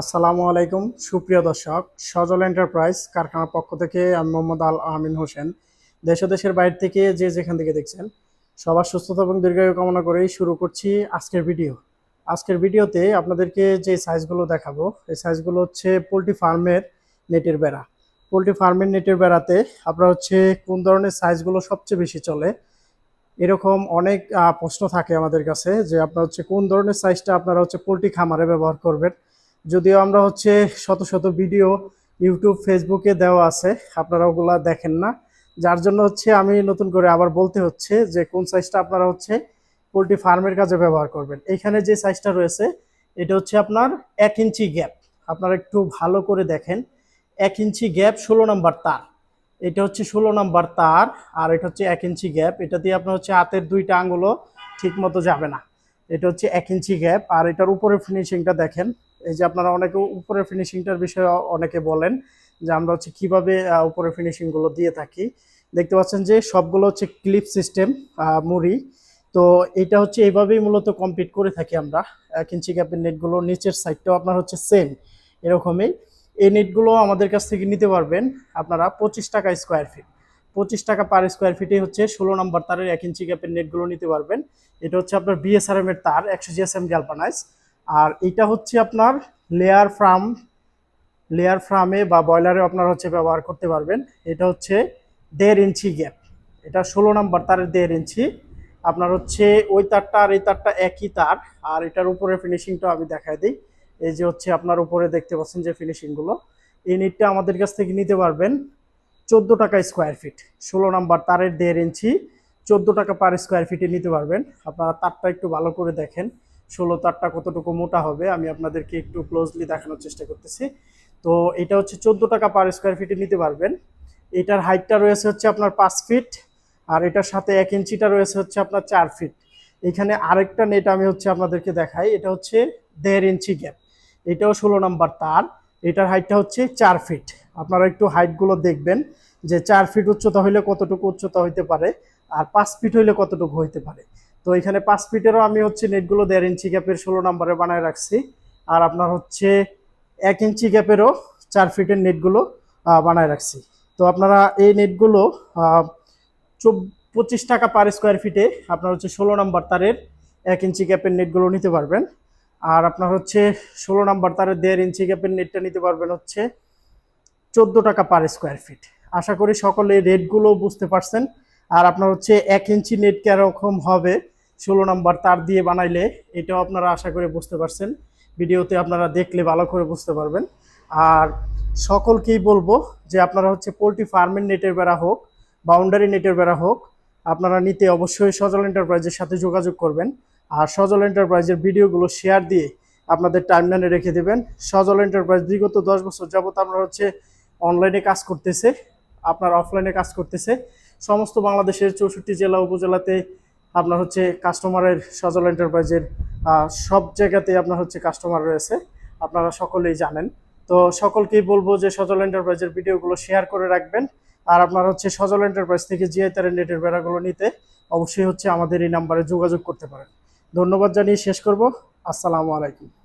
আসসালামু আলাইকুম, সুপ্রিয় দর্শক। সজল এন্টারপ্রাইজ কারখানার পক্ষ থেকে আমি মোহাম্মদ আল আমিন হোসেন। দেশ দেশের বাইরে থেকে যে যেখান থেকে দেখছেন, সবার সুস্থতা এবং দীর্ঘায়ু কামনা করেই শুরু করছি আজকের ভিডিও। আজকের ভিডিওতে আপনাদেরকে যে সাইজগুলো দেখাবো, এই সাইজগুলো হচ্ছে পোলট্রি ফার্মের নেটের বেড়া। পোলট্রি ফার্মের নেটের বেড়াতে আপনার হচ্ছে কোন ধরনের সাইজগুলো সবচেয়ে বেশি চলে, এরকম অনেক প্রশ্ন থাকে আমাদের কাছে যে আপনার হচ্ছে কোন ধরনের সাইজটা আপনারা হচ্ছে পোলট্রি খামারে ব্যবহার করবেন। যদিও আমরা হচ্ছে শত শত ভিডিও ইউটিউব ফেসবুকে দেওয়া আছে, আপনারা ওগুলা দেখেন না। যার জন্য হচ্ছে আমি নতুন করে আবার বলতে হচ্ছে যে কোন সাইজটা আপনারা হচ্ছে পোলট্রি ফার্মের কাজে ব্যবহার করবেন। এখানে যে সাইজটা রয়েছে, এটা হচ্ছে আপনার এক ইঞ্চি গ্যাপ আপনারা একটু ভালো করে দেখেন। এক ইঞ্চি গ্যাপ ষোলো নাম্বার তার। এটা হচ্ছে ষোলো নাম্বার তার আর এটা হচ্ছে এক ইঞ্চি গ্যাপ এটা দিয়ে আপনার হচ্ছে হাতের দুইটা আঙ্গুলও ঠিক মতো যাবে না। এটা হচ্ছে এক ইঞ্চি গ্যাপ আর এটার উপরে ফিনিশিংটা দেখেন। এই যে আপনারা অনেকে উপরের ফিনিশিংটার বিষয়ে অনেকে বলেন যে আমরা হচ্ছে কীভাবে উপরের ফিনিশিংগুলো দিয়ে থাকি। দেখতে পাচ্ছেন যে সবগুলো হচ্ছে ক্লিপ সিস্টেম মুড়ি। তো এটা হচ্ছে এইভাবেই মূলত কমপ্লিট করে থাকি আমরা। এক ইঞ্চি গ্যাপের নেটগুলো নিচের সাইডটাও আপনার হচ্ছে সেম এরকমই। এই নেটগুলো আমাদের কাছ থেকে নিতে পারবেন আপনারা পঁচিশ টাকা স্কোয়ার ফিট পঁচিশ টাকা পার স্কোয়ার ফিটে হচ্ছে ষোলো নম্বর তারের এক ইঞ্চি গ্যাপের নেটগুলো নিতে পারবেন। এটা হচ্ছে আপনার বিএসআরএম এর তার, একশো জিএসএম গ্যালপানাইজ আর এটা হচ্ছে আপনার লেয়ার ফ্রাম লেয়ার ফ্রামে বা বয়লারে আপনারা হচ্ছে ব্যবহার করতে পারবেন। এটা হচ্ছে দেড় ইঞ্চি গ্যাপ এটা ষোলো নাম্বার তারের দেড় ইঞ্চি। আপনার হচ্ছে ওই তারটা আর এই তারটা একই তার। আর এটার উপরে ফিনিশিংটা আমি দেখাই দিই। এই যে হচ্ছে আপনার উপরে দেখতে পাচ্ছেন যে ফিনিশিংগুলো এই নেটটা আমাদের কাছ থেকে নিতে পারবেন চোদ্দ টাকা স্কোয়ার ফিট ষোলো নাম্বার তারের দেড় ইঞ্চি, চোদ্দ টাকা পার স্কোয়ার ফিটে নিতে পারবেন। আপনারা তারটা একটু ভালো করে দেখেন। ষোলো তারটা কতটুকু মোটা হবে, আমি আপনাদেরকে একটু ক্লোজলি দেখানোর চেষ্টা করতেছি। তো এটা হচ্ছে চোদ্দ টাকা পার স্কোয়ার ফিটে নিতে পারবেন। এটার হাইটটা রয়েছে হচ্ছে আপনার পাঁচ ফিট আর এটার সাথে এক ইঞ্চিটা রয়েছে হচ্ছে আপনার চার ফিট এখানে আরেকটা নেট আমি হচ্ছে আপনাদেরকে দেখাই, এটা হচ্ছে দেড় ইঞ্চি গ্যাপ এটাও ষোলো নাম্বার তার, এটার হাইটটা হচ্ছে চার ফিট আপনারা একটু হাইটগুলো দেখবেন, যে চার ফিট উচ্চতা হইলে কতটুকু উচ্চতা হইতে পারে, আর পাঁচ ফিট হইলে কতটুকু হইতে পারে। তো এখানে পাঁচ ফিটেরও আমি হচ্ছে নেটগুলো দেড় ইঞ্চি গ্যাপের ষোলো নাম্বারে বানায় রাখছি। আর আপনার হচ্ছে এক ইঞ্চি গ্যাপেরও চার ফিটের নেটগুলো বানায় রাখছি। তো আপনারা এই নেটগুলো পঁচিশ টাকা পার স্কোয়ার ফিটে আপনার হচ্ছে ষোলো নাম্বার তারের এক ইঞ্চি গ্যাপের নেটগুলো নিতে পারবেন। আর আপনার হচ্ছে ষোলো নাম্বার তারের দেড় ইঞ্চি গ্যাপের নেটটা নিতে পারবেন হচ্ছে চোদ্দ টাকা পার স্কোয়ার ফিট। আশা করি সকলে রেটগুলো বুঝতে পারছেন। আর আপনার হচ্ছে এক ইঞ্চি নেট কীরকম হবে ষোলো নাম্বার তার দিয়ে বানাইলে এটাও আপনারা আশা করে বুঝতে পারছেন। ভিডিওতে আপনারা দেখলে ভালো করে বুঝতে পারবেন। আর সকলকেই বলব যে আপনারা হচ্ছে পোলট্রি ফার্মের নেটের বেড়া হোক, বাউন্ডারি নেটের বেড়া হোক, আপনারা নিতে অবশ্যই সজল এন্টারপ্রাইজের সাথে যোগাযোগ করবেন। আর সজল এন্টারপ্রাইজের ভিডিওগুলো শেয়ার দিয়ে আপনাদের টাইমলাইনে রেখে দেবেন। সজল এন্টারপ্রাইজ বিগত দশ বছর যাবত আমরা হচ্ছে অনলাইনে কাজ করতেছে, আপনার অফলাইনে কাজ করতেছে। সমস্ত বাংলাদেশের চৌষট্টি জেলা উপজেলাতে আপনার হচ্ছে কাস্টমারের সজল এন্টারপ্রাইজের সব জায়গাতেই আপনার হচ্ছে কাস্টমার রয়েছে। আপনারা সকলেই জানেন। তো সকলকেই বলব যে সজল এন্টারপ্রাইজের ভিডিওগুলো শেয়ার করে রাখবেন। আর আপনার হচ্ছে সজল এন্টারপ্রাইজ থেকে জিআই তারের নেটের বেড়াগুলো নিতে অবশ্যই হচ্ছে আমাদের এই নাম্বারে যোগাযোগ করতে পারেন। ধন্যবাদ জানিয়ে শেষ করব। আসসালামু আলাইকুম।